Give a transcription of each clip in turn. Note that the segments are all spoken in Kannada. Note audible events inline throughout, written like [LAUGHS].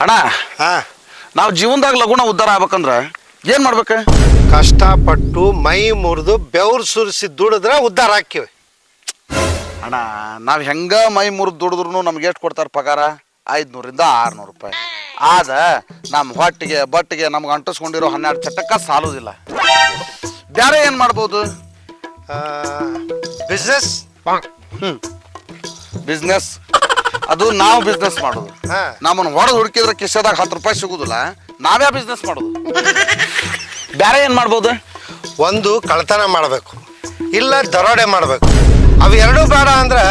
ಅಣ್ಣ ಹಾ. ನಾವು ಜೀವನದಾಗ ಲಗುಣ ಉದ್ಧಾರ ಆಗ್ಬೇಕಂದ್ರ ಏನ್ ಮಾಡ್ಬೇಕು? ಕಷ್ಟಪಟ್ಟು ಮೈ ಮುರಿದು ಬೆವ್ರು ಸುರಿಸಿ ದುಡಿದ್ರೆ ಉದ್ಧಾರ ಹಾಕಿವಿ ಅಣ್ಣ ನಾವು ಹೆಂಗ ಮೈ ಮುರಿದು ದುಡಿದ್ರು ನಮ್ಗೆ ಎಷ್ಟು ಕೊಡ್ತಾರೆ ಪಗಾರ? ಐದ್ನೂರಿಂದ ಆರ್ನೂರು ರೂಪಾಯಿ. ಆದ ನಮ್ಮ ಹೊಟ್ಟಿಗೆ ಬಟ್ಟಿಗೆ ನಮ್ಗೆ ಅಂಟಿಸ್ಕೊಂಡಿರೋ ಹನ್ನೆರಡು ಚಟಕ್ಕ ಸಾಲೋದಿಲ್ಲ. ಬೇರೆ ಏನು ಮಾಡ್ಬೋದು? ಬಿಸ್ನೆಸ್ ಬಿಸ್ನೆಸ್ ಅದು ನಾವು ಬಿಸ್ನೆಸ್ ಮಾಡೋದು. ಹಾ. ನಮ್ಮನ್ನ ಹೊಡೆದು ಹುಡುಕಿದ್ರೆ ಕಿಸೆದಾಗ ಹತ್ತು ರೂಪಾಯಿ ಸಿಗುದಿಲ್ಲ. ನಾವೇ ಬಿಸ್ನೆಸ್ ಮಾಡೋದು? ಬೇರೆ ಏನ್ ಮಾಡ್ಬೋದು? ಒಂದು ಕಳ್ತನ ಮಾಡಬೇಕು. ಇಲ್ಲ ದರೋಡೆ ಮಾಡಬೇಕು. ಅವು ಎರಡೂ ಬೇಡ ಅಂದ್ರೆ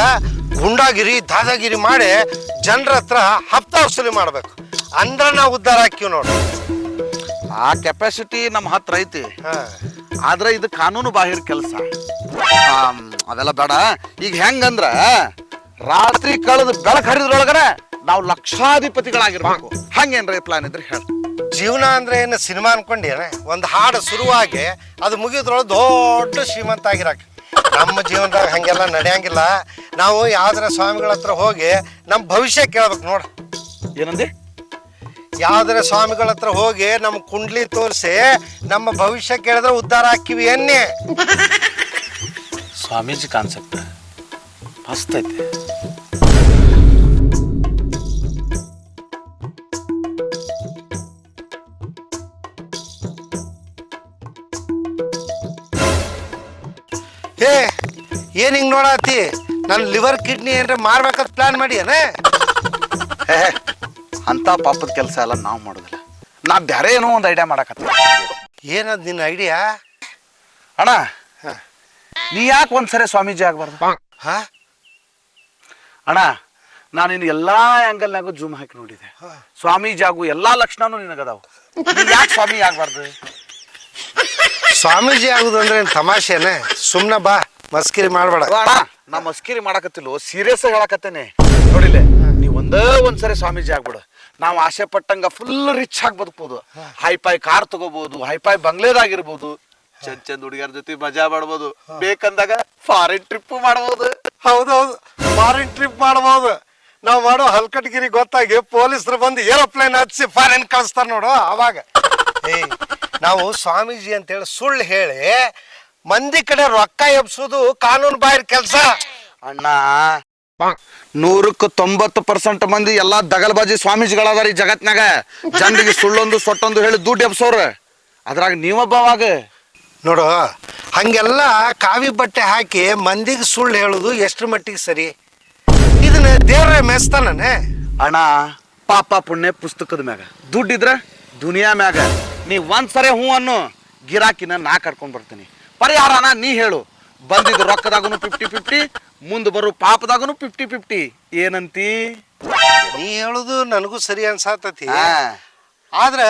ಗುಂಡಾಗಿರಿ ದಾದಾಗಿರಿ ಮಾಡಿ ಜನರ ಹತ್ರ ಹಪ್ತ ವಸೂಲಿ ಮಾಡಬೇಕು. ಅಂದ್ರೆ ನಾವು ಉದ್ಧಾರ ಹಾಕಿವಿ ನೋಡಿ. ಆ ಕೆಪಾಸಿಟಿ ನಮ್ಮ ಹತ್ರ ಐತಿ. ಆದ್ರೆ ಇದು ಕಾನೂನು ಬಾಹಿರ ಕೆಲಸ. ಅದೆಲ್ಲ ಬೇಡ. ಈಗ ಹೆಂಗಂದ್ರ ರಾತ್ರಿ ಕಳೆದು ಬೆಳಕು ಹರಿದ್ರೊಳಗರ ನಾವು ಲಕ್ಷಾಧಿಪತಿಗಳಾಗಿರ್ಬೇಕು. ಹಂಗೇನ್ರಿ ಪ್ಲಾನ್ ಇದ್ರೆ ಹೇಳ. ಜೀವನ ಅಂದ್ರೆ ಏನು ಸಿನಿಮಾ ಅನ್ಕೊಂಡೇನೆ ಒಂದು ಹಾಡು ಶುರುವಾಗಿ ಅದು ಮುಗಿದ್ರೊಳಗೆ ದೊಡ್ಡ ಶ್ರೀಮಂತ ಆಗಿರಾಕ ನಮ್ಮ ಜೀವನದಾಗ ಹಂಗೆಲ್ಲ ನಡೆಯಂಗಿಲ್ಲ. ನಾವು ಯಾವ್ದಾರ ಸ್ವಾಮಿಗಳ ಹತ್ರ ಹೋಗಿ ನಮ್ಮ ಭವಿಷ್ಯ ಕೇಳ್ಬೇಕು ನೋಡ. ಏನಂದಿ? ಯಾವ್ದಾರ ಸ್ವಾಮಿಗಳ ಹತ್ರ ಹೋಗಿ ನಮ್ಮ ಕುಂಡ್ಲಿ ತೋರಿಸಿ ನಮ್ಮ ಭವಿಷ್ಯ ಕೇಳಿದ್ರೆ ಉದ್ಧಾರ ಹಾಕಿವಿ ಎನ್ನೆ. ಸ್ವಾಮೀಜಿ ಕಾನ್ಸೆಪ್ಟ್ ಮಸ್ತ್ ಐತಿ. ಏ ಏನ್ ಹಿಂಗ್ ನೋಡಾತಿ? ನನ್ನ ಲಿವರ್ ಕಿಡ್ನಿ ಏನ್ರ ಮಾರ್ಬೇಕಂತ ಪ್ಲಾನ್ ಮಾಡಿ ಏನ ಏ ಅಂತ ಪಾಪದ ಕೆಲಸ ಎಲ್ಲ ನಾವು ಮಾಡೋದಿಲ್ಲ. ನಾ ಬ್ಯಾರೆ ಏನೋ ಒಂದು ಐಡಿಯಾ ಮಾಡಕತ್ತ ಏನದ್ ನಿನ್ನ ಐಡಿಯಾ ಅಣ್ಣ ನೀ ಯಾಕೆ ಒಂದ್ಸರಿ ಸ್ವಾಮೀಜಿ ಆಗ್ಬಾರ್ದು? ಹಾ. ಅಣ್ಣ ನಾನು ಇನ್ನು ಎಲ್ಲಾ ಆಂಗಲ್ನಾಗೂ ಜೂಮ್ ಹಾಕಿ ನೋಡಿದೆ. ಸ್ವಾಮೀಜಿ ಆಗು ಎಲ್ಲಾ ಲಕ್ಷಣನೂ ನಿನಗದಾವು. ಯಾಕೆ ಸ್ವಾಮಿ ಆಗ್ಬಾರ್ದು? ಸ್ವಾಮೀಜಿ ಆಗುದಂದ್ರೆ ಏನ್ ತಮಾಷೆನೆ? ಸುಮ್ನೆ ಬಾ, ಮಸ್ಕಿರಿ ಮಾಡ್ಬೇಡ. ನಾ ಮಸ್ಕಿರಿ ಮಾಡಕತ್ತಿಲ್ಲ ಸೀರಿಯಸ್ ಹೇಳಕತ್ತೇನೆ. ನೋಡಿಲೆ, ನೀ ಒಂದೇ ಒಂದ್ಸರಿ ಸ್ವಾಮೀಜಿ ಆಗ್ಬಿಡು. ನಾವು ಆಸೆ ಪಟ್ಟಂಗ ಫುಲ್ ರಿಚ್ ಆಗಿ ಬದುಕ್ಬೋದು. ಹೈಫೈ ಕಾರ್ ತಗೋಬಹುದು ಹೈಫೈ ಬಂಗ್ಲೇದಾಗಿರ್ಬೋದು. ಚಂದ್ ಚಂದ್ ಹುಡುಗಿಯರ ಜೊತೆ ಮಜಾ ಮಾಡ್ಬೋದು. ಬೇಕಂದಾಗ ಫಾರಿನ್ ಟ್ರಿಪ್ ಮಾಡ್ಬೋದು. ಹೌದೌದು ಫಾರಿನ್ ಟ್ರಿಪ್ ಮಾಡ್ಬೋದು. ನಾವು ಮಾಡೋ ಹಲ್ಕಟ್ಗಿರಿ ಗೊತ್ತಾಗಿ ಪೊಲೀಸರು ಬಂದು ಏರೋಪ್ಲೇನ್ ಹಚ್ಚಿ ಫಾರಿನ್ ಕಳಿಸ್ತಾರ ನೋಡು ಅವಾಗ. ನಾವು ಸ್ವಾಮೀಜಿ ಅಂತೇಳಿ ಸುಳ್ಳು ಹೇಳಿ ಮಂದಿ ಕಡೆ ರೊಕ್ಕ ಎಬ್ಸೋದು ಕಾನೂನು ಬಾಹಿರ ಕೆಲಸ. ಅಣ್ಣ ನೂರಕ್ಕೆ ತೊಂಬತ್ತು ಪರ್ಸೆಂಟ್ ಮಂದಿ ಎಲ್ಲಾ ದಗಲ್ಬಾಜಿ ಸ್ವಾಮೀಜಿಗಳದಾರ ಈ ಜಗತ್ನಾಗ. ಜನರಿಗೆ ಸುಳ್ಳೊಂದು ಸೊಟ್ಟೊಂದು ಹೇಳಿ ದುಡ್ಡು ಎಬ್ಸೋರ್. ಅದ್ರಾಗ ನೀವೊಬ್ಬವಾಗ ನೋಡು ಹಂಗೆಲ್ಲ ಕಾವಿ ಬಟ್ಟೆ ಹಾಕಿ ಮಂದಿಗೆ ಸುಳ್ಳು ಹೇಳೋದು ಎಷ್ಟ್ರ ಮಟ್ಟಿಗೆ ಸರಿ? ಇದನ್ನ ದೇವ್ರ ಮೆಸ್ತಾನೆ ಅಣ್ಣ ಪಾಪ ಪುಣ್ಯ ಪುಸ್ತಕದ ಮ್ಯಾಗ. ದುಡ್ಡಿದ್ರ ದುನಿಯಾ ಮ್ಯಾಗ. ನೀ ಒಂದ್ಸರಿ ಹ್ಞೂ ಅನ್ನು ಗಿರಾಕಿನ ನಾ ಕರ್ಕೊಂಡ್ ಬರ್ತೀನಿ. ಪರಿಹಾರನ ನೀ ಹೇಳು. ಬಂದಿದ್ದು ರೊಕ್ಕದಾಗನು ಫಿಫ್ಟಿ ಫಿಫ್ಟಿ ಮುಂದೆ ಬರೋ ಪಾಪದಾಗೂ ಫಿಫ್ಟಿ ಫಿಫ್ಟಿ ಏನಂತಿ? ನೀ ಹೇಳುದು ನನಗೂ ಸರಿ ಅನ್ಸಾತತಿ. ಆದ್ರೆ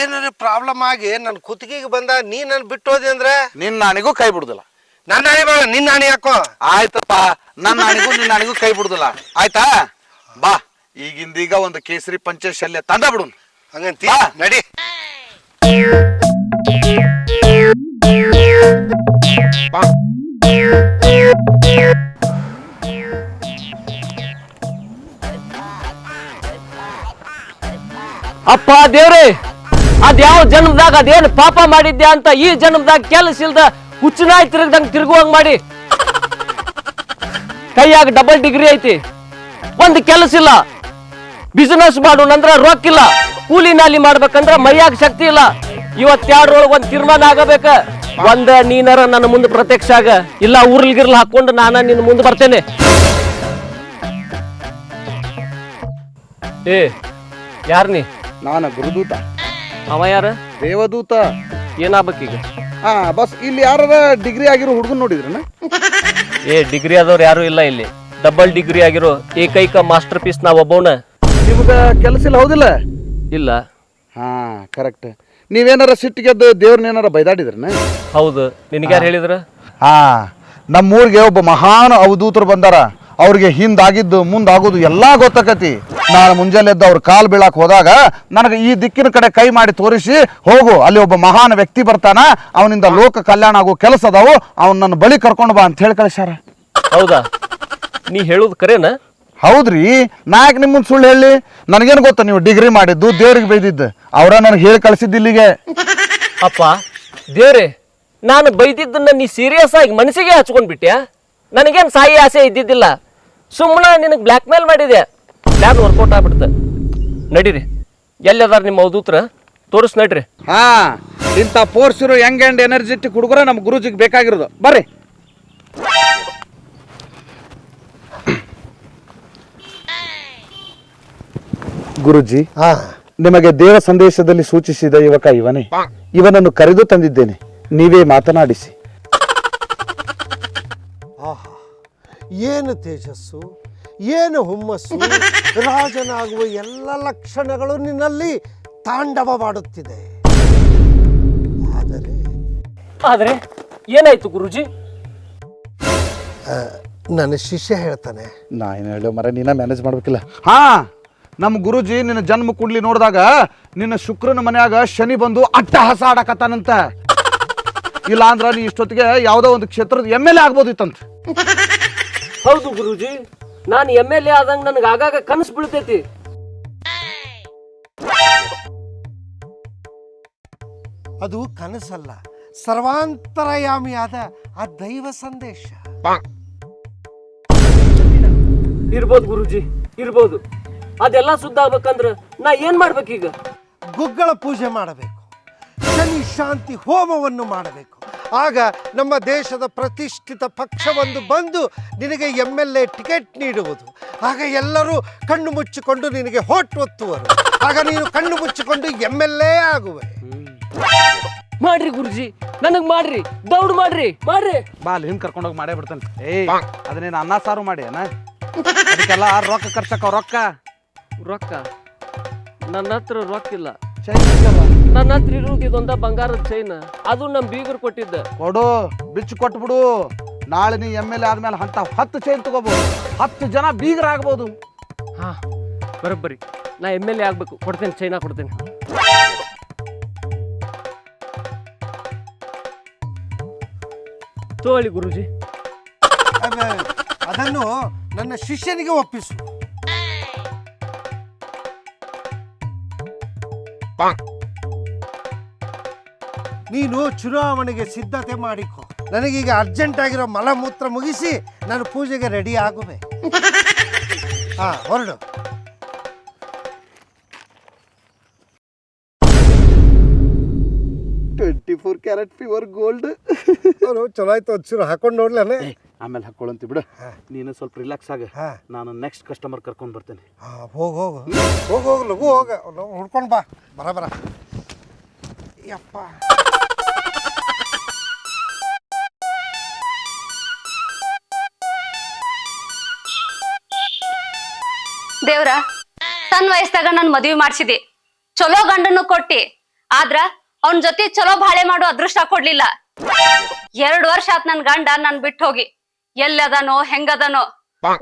ಏನಾರ ಪ್ರಾಬ್ಲಮ್ ಆಗಿ ನನ್ನ ಕುತ್ತಿಗೆಗೆ ಬಂದ ನೀ ನನ್ ಬಿಟ್ಟು ಹೋದೆ ಅಂದ್ರೆ? ನಿನ್ನ ನಾಣಿಗೂ ಕೈ ಬಿಡುದಿಲ್ಲ. ನನ್ನ ನಾಣಿ ಬೇಡ ನಿನ್ನ ನಾಣಿ ಹಾಕೋ. ಆಯ್ತಪ್ಪ ನನ್ನ ನಾಣಿಗೂ ನಿನ್ನ ನಾಣಿಗೂ ಕೈ ಬಿಡುದಿಲ್ಲ. ಆಯ್ತಾ? ಬಾ ಈಗಿಂದೀಗ ಒಂದು ಕೇಸರಿ ಪಂಚಶಲ್ಯ ತಂದ ಬಿಡು ಹಂಗಂತೀಯ ನಡಿ. ಅಪ್ಪ ದೇವ್ರಿ ಅದ್ಯಾವ ಜನ್ಮದಾಗ ಅದೇನು ಪಾಪ ಮಾಡಿದ್ದೆ ಅಂತ ಈ ಜನ್ಮದಾಗ ಕೆಲಸ ಇಲ್ದ ಹುಚ್ಚನಾಯ್ ತಿರುಗ್ದಂಗ್ ತಿರುಗುವಂಗ್ ಮಾಡಿ. ಕೈಯಾಗ ಡಬಲ್ ಡಿಗ್ರಿ ಐತಿ. ಒಂದ್ ಕೆಲಸ ಇಲ್ಲ ಬಿಸಿನೆಸ್ ಮಾಡೋಣಂದ್ರ ರೊಕ್ಕ ಇಲ್ಲ. ಕೂಲಿ ನಾಲಿ ಮಾಡ್ಬೇಕಂದ್ರ ಮೈಯಾಗ ಶಕ್ತಿ ಇಲ್ಲ. ಇವತ್ತೆರಡರೊಳಗೆ ಒಂದು ತೀರ್ಮಾನ ಆಗಬೇಕ? ಒಂದ ನೀನರ ನನ್ನ ಮುಂದೆ ಪ್ರತ್ಯಕ್ಷ ಆಗ. ಇಲ್ಲ ಊರ್ಲ್ಗಿರ್ಲ್ ಹಾಕೊಂಡು ನಾನ ನಿನ್ನ ಮುಂದೆ ಬರ್ತೇನೆ. ಏ ಯಾರ್ ನೀ? ನಾನು ಗುರುದೂತ. ಅವ ಯಾರ? ದೇವದೂತ. ಏನಾಗ್ಬೇಕೀಗ ಹಾ ಬಸ್ ಇಲ್ಲಿ ಯಾರ ಡಿಗ್ರಿ ಆಗಿರೋ ಹುಡುಗನ್ ನೋಡಿದ್ರನ? ಏ ಡಿಗ್ರಿ ಆದವ್ರು ಯಾರು ಇಲ್ಲ ಇಲ್ಲಿ. ಡಬಲ್ ಡಿಗ್ರಿ ಆಗಿರೋ ಏಕೈಕ ಮಾಸ್ಟರ್ ಪೀಸ್ ನಾ ಒಬ್ಬವನ. ನಿಮ್ಗ ಕೆಲಸ ಇಲ್ಲ ಹೌದಿಲ್ಲ? ಇಲ್ಲ. ಹಾಂ ಕರೆಕ್ಟ್ ನೀವೇನಾರ ಸಿಟ್ಟಿಗೆದ್ದು ದೇವ್ರನ್ನ ಏನಾರ ಬೈದಾಡಿದ್ರನ? ಹೌದು. ನಿನಗ್ಯಾರು ಹೇಳಿದ್ರ? ಹಾ ನಮ್ಮೂರಿಗೆ ಒಬ್ಬ ಮಹಾನ್ ಅವಧೂತರು ಬಂದಾರ. ಅವ್ರಿಗೆ ಹಿಂದಾಗಿದ್ದು ಮುಂದಾಗೋದು ಎಲ್ಲಾ ಗೊತ್ತಾಕತಿ. ನಾನು ಮುಂಜಾನೆ ಎದ್ದು ಅವ್ರ ಕಾಲ್ ಬೀಳಾಕ್ ಹೋದಾಗ ನನಗೆ ಈ ದಿಕ್ಕಿನ ಕಡೆ ಕೈ ಮಾಡಿ ತೋರಿಸಿ ಹೋಗು ಅಲ್ಲಿ ಒಬ್ಬ ಮಹಾನ್ ವ್ಯಕ್ತಿ ಬರ್ತಾನ ಅವನಿಂದ ಲೋಕ ಕಲ್ಯಾಣ ಆಗೋ ಕೆಲಸ ಅದಾವು ಅವನ್ ನನ್ನ ಬಳಿ ಕರ್ಕೊಂಡು ಬಾ ಅಂತ ಹೇಳಿ ಕಳಿಸ್ಯಾರ. ಹೌದಾ? ನೀ ಹೇಳೋದು ಕರೇನ? ಹೌದ್ರಿ? ನಾಯಕ್ ನಿಮ್ಮ ಸುಳ್ಳು ಹೇಳಿ. ನನಗೇನು ಗೊತ್ತಾ ನೀವು ಡಿಗ್ರಿ ಮಾಡಿದ್ದು ದೇವ್ರಿಗೆ ಬೈದಿದ್ದು? ಅವರ ನನಗೆ ಹೇಳಿ ಕಳಿಸಿದ್ದು ಇಲ್ಲಿಗೆ. ಅಪ್ಪ ದೇವ್ರೆ ನಾನು ಬೈದಿದ್ದನ್ನ ನೀ ಸೀರಿಯಸ್ ಆಗಿ ಮನಸ್ಸಿಗೆ ಹಚ್ಕೊಂಡ್ ಬಿಟ್ಯಾ? ನನಗೇನು ಸಾಯಿ ಆಸೆ ಇದ್ದಿದ್ದಿಲ್ಲ? ಸುಮ್ಮನೆ ನಿನಗೆ ಬ್ಲ್ಯಾಕ್ ಮೇಲ್ ಮಾಡಿದೆ. ಪ್ಲ್ಯಾನ್ ವರ್ಕೌಟ್ ಆಗ್ಬಿಡ್ತ. ನಡೀರಿ. ಎಲ್ಲದಾರ ನಿಮ್ಮ ಅವಧೂತ್ರ ತೋರಿಸ್ ನಡ್ರಿ. ಹಾ ಇಂಥ ಫೋರ್ಸ್ ಇರೋ ಯಂಗ್ ಆ್ಯಂಡ್ ಎನರ್ಜೆಟಿಕ್ ಹುಡುಗರ ನಮ್ಮ ಗುರುಜಿಗೆ ಬೇಕಾಗಿರೋದು. ಬರ್ರಿ. ಗುರುಜಿ ಹಾ. ನಿಮಗೆ ದೇವ ಸಂದೇಶದಲ್ಲಿ ಸೂಚಿಸಿದ ಯುವಕ ಇವನೇ. ಇವನನ್ನು ಕರೆದು ತಂದಿದ್ದೇನೆ. ನೀವೇ ಮಾತನಾಡಿಸಿ. ಆಹಾ. ಏನು ತೇಜಸ್ಸು ಏನು ಹುಮ್ಮಸ್ಸು? ರಾಜನಾಗುವ ಎಲ್ಲ ಲಕ್ಷಣಗಳು ನಿನ್ನಲ್ಲಿ ತಾಂಡವ ಮಾಡುತ್ತಿದೆ ಆದರೆ ಆದರೆ ಏನಾಯ್ತು ಗುರುಜಿ? ನನ್ನ ಶಿಷ್ಯ ಹೇಳ್ತಾನೆ. ನಾ ಏನು ಹೇಳೋ ಮರ ನೀನ ಮ್ಯಾನೇಜ್ ಮಾಡ್ಬೇಕಿಲ್ಲ. ಹಾ. ನಮ್ಮ ಗುರುಜಿ ನಿನ್ನ ಜನ್ಮ ಕುಂಡ್ಲಿ ನೋಡಿದಾಗ ನಿನ್ನ ಶುಕ್ರನ ಮನ್ಯಾಗ ಶನಿ ಬಂದು ಅಟ್ಟ ಹಸ ಆಡಕತ್ತಾನಂತ ಇಲ್ಲ ಅಂದ್ರ ನೀ ಇಷ್ಟೊತ್ತಿಗೆ ಯಾವುದೋ ಒಂದು ಕ್ಷೇತ್ರದ ಎಂ ಎಲ್ ಎ ಆಗ್ಬೋದಿತ್ತಂತ. ಹೌದು ಗುರುಜಿ ನಾನು ಎಂ ಎಲ್ ಎ ಆದಂಗ ನನಗೆ ಆಗಾಗ ಕನಸು ಬೀಳ್ತೈತಿ. ಅದು ಕನಸಲ್ಲ ಸರ್ವಾಂತರಯಾಮಿಯಾದ ಆ ದೈವ ಸಂದೇಶ. ಇರ್ಬೋದು ಗುರುಜಿ ಇರ್ಬೋದು. ಅದೆಲ್ಲ ಶುದ್ಧ ಆಗ್ಬೇಕಂದ್ರೆ ನಾ ಏನ್ ಮಾಡ್ಬೇಕೀಗ? ಗುಗ್ಗಳ ಪೂಜೆ ಮಾಡಬೇಕು. ಶನಿ ಶಾಂತಿ ಹೋಮವನ್ನು ಮಾಡಬೇಕು. ಆಗ ನಮ್ಮ ದೇಶದ ಪ್ರತಿಷ್ಠಿತ ಪಕ್ಷವೊಂದು ಬಂದು ನಿನಗೆ ಎಂ ಎಲ್ ಎ ಟಿಕೆಟ್ ನೀಡುವುದು. ಆಗ ಎಲ್ಲರೂ ಕಣ್ಣು ಮುಚ್ಚಿಕೊಂಡು ನಿನಗೆ ಹೋಟ್ ಒತ್ತುವರು. ಆಗ ನೀನು ಕಣ್ಣು ಮುಚ್ಚಿಕೊಂಡು ಎಂ ಎಲ್ ಎ ಆಗುವೆ. ಮಾಡ್ರಿ ಗುರುಜಿ ನನಗ್ ಮಾಡ್ರಿ ದೌಡ್ ಮಾಡ್ರಿ ಮಾಡ್ರಿ. ಬಾ ಅಲ್ಲಿ ಹಿಂಗೆ ಕರ್ಕೊಂಡೋಗಿ ಮಾಡೇ ಬಿಡ್ತಾನೆ. ಏಯ್ ಅದನ್ನೇನು ಅನ್ನ ಸಾರು ಮಾಡಿ ಅಣ್ಣ ಅದಕ್ಕೆಲ್ಲ ರೊಕ್ಕ ಖರ್ಚಕ್ಕ ರೊಕ್ಕ. ರೊಕ್ಕ. ನನ್ನ ಹತ್ರ ರೊಕ್ಕ ಇಲ್ಲ. ನನ್ನ ಹತ್ರ ಇರೋದು ಇದೊಂದ ಬಂಗಾರದ ಚೈನ್ ಅದು ನಮ್ ಬೀಗರು ಕೊಟ್ಟಿದ್ದ. ಕೊಡು ಬಿಚ್ಚು ಕೊಟ್ಬಿಡು ನಾಳೆ ನೀ ಎಂ ಎಲ್ ಎ ಆದ್ಮೇಲೆ ಅಂತ ಹತ್ತು ಚೈನ್ ತಗೋಬಹುದು ಹತ್ತು ಜನ ಬೀಗರಾಗ್ಬೋದು ಹಾ ಬರೋಬ್ಬರಿ ನಾ ಎಂ ಎಲ್ ಎ ಆಗ್ಬೇಕು. ಕೊಡ್ತೇನೆ ಚೈನಾ ಕೊಡ್ತೇನೆ. ತೋಳಿ ಗುರುಜಿ. ಅದ- ಅದನ್ನು ನನ್ನ ಶಿಷ್ಯನಿಗೆ ಒಪ್ಪಿಸು. ನೀನು ಚುನಾವಣೆಗೆ ಸಿದ್ಧತೆ ಮಾಡಿಕೊ. ನನಗೀಗ ಅರ್ಜೆಂಟ್ ಆಗಿರೋ ಮಲಮೂತ್ರ ಮುಗಿಸಿ ನಾನು ಪೂಜೆಗೆ ರೆಡಿ ಆಗುವೆ. ಹಾ ಹೊರಡು. Twenty four carat pure gold ಚಲೋ ಆಯ್ತು ಒಂಚೂರು ಹಾಕೊಂಡು ನೋಡ್ಲೇನೆ ಆಮೇಲೆ ಹಾಕೊಳ್ಳಂತಿ ಬಿಡು. ನೀನು ಸ್ವಲ್ಪ ರಿಲ್ಯಾಕ್ಸ್ ಆಗ. ನಾನು ನೆಕ್ಸ್ಟ್ ಕಸ್ಟಮರ್ ಕರ್ಕೊಂಡು ಬರ್ತೇನೆ. ಹೋಗ ಹೋಗ ಹೋಗ. ಹೋಗ ಹೋಗು ಲಘು ಹೋಗ. ಹುಡ್ಕೊಂಡು ಬಾ. ಬರ ಬರ. ಯಪ್ಪ. ದೇವ್ರ ಸಣ್ಣ ವಯಸ್ಸಾಗ ನನ್ ಮದ್ವಿ ಮಾಡ್ಸಿದಿ ಚಲೋ ಗಂಡನ್ನು ಕೊಟ್ಟಿ. ಆದ್ರ ಅವನ್ ಜೊತೆ ಚಲೋ ಬಾಳೆ ಮಾಡೋ ಅದೃಷ್ಟ ಕೊಡ್ಲಿಲ್ಲ. ಎರಡ್ ವರ್ಷ ಆತ್ ನನ್ ಗಂಡ ನನ್ ಬಿಟ್ಟು ಹೋಗಿ. ಎಲ್ಲದನೋ ಹೆಂಗದನೋ?